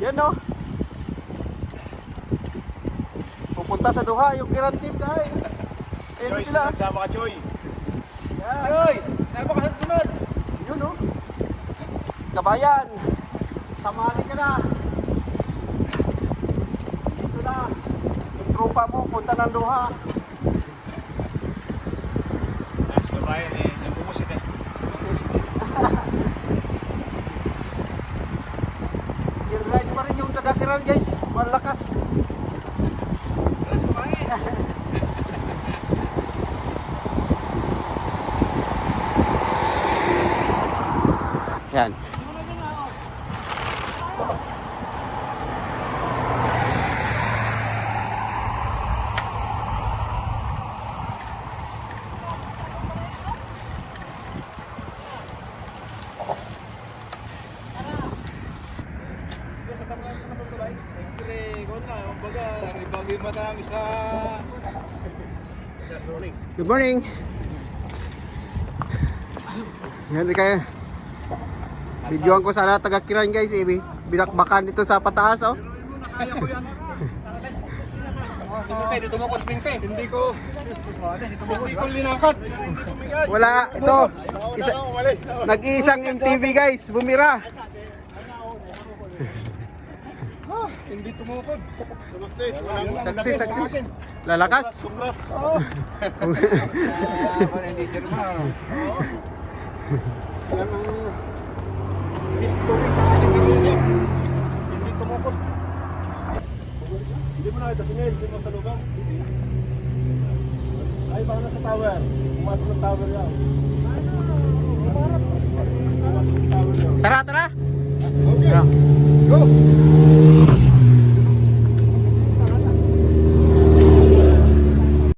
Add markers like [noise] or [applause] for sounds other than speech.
Yan no. Pupunta sa duha yung Kiran team guys. Choy, sunod sama ka, Choy. Yan. Choy, sama ka sa sunod. Yun no. Kabayan. Samali ka na. Dito na. Yung tropa mo punta ng Duha. Nice, kabayan eh. Nagpumusit eh. Yung ride pa rin yung taga-Kiran guys. Malakas. Nice, sa... Good morning. Yan kayo. Videoan ko sana taga Kiran guys eh. Binakbakan dito sa pataas oh. Dito pe, dito mo ko spring pe. Hindi ko, hindi ko linakat. Wala ito. Isa, nag-iisang MTV guys, bumira. Hindi tumukod. Walang Success, success. Lalakas. Congrats. [laughs] Hindi sir ma. Hindi mo nakita si Nel, hindi mo sa lugar. Ay, baka. Pumasok ng tower. Pumasok ng tower yan. Tara, tara. Okay. Go!